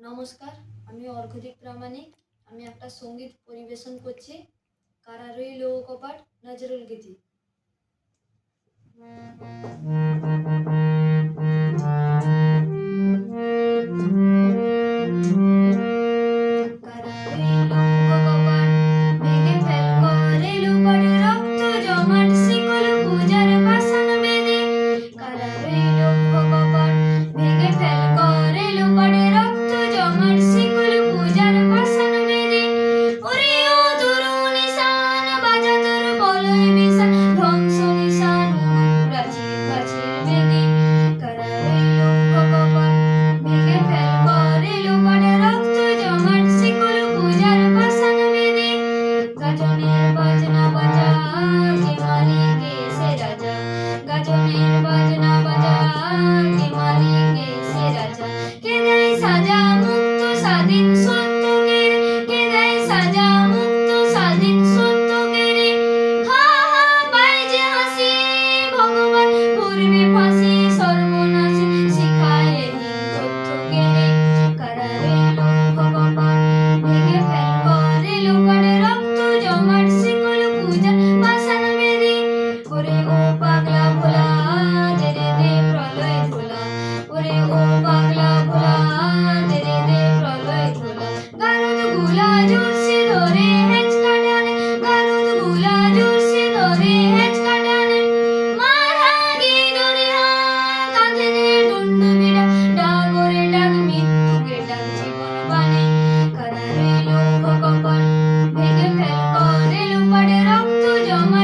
নমস্কার আমি অর্ঘদীপ প্রামাণিক। আমি একটা সংগীত পরিবেশন করছি। কারারই লৌকপাট নজরুল গীতি। 영화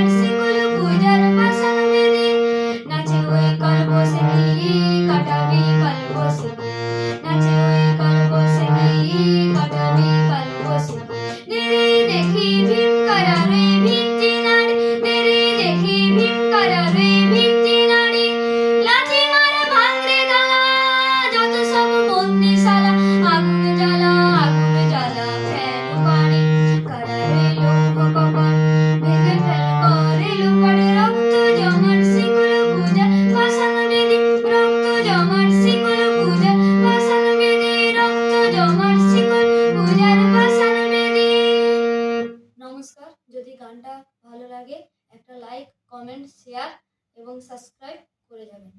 গানটা ভালো লাগে একটা লাইক কমেন্ট শেয়ার এবং সাবস্ক্রাইব করে যাবেন।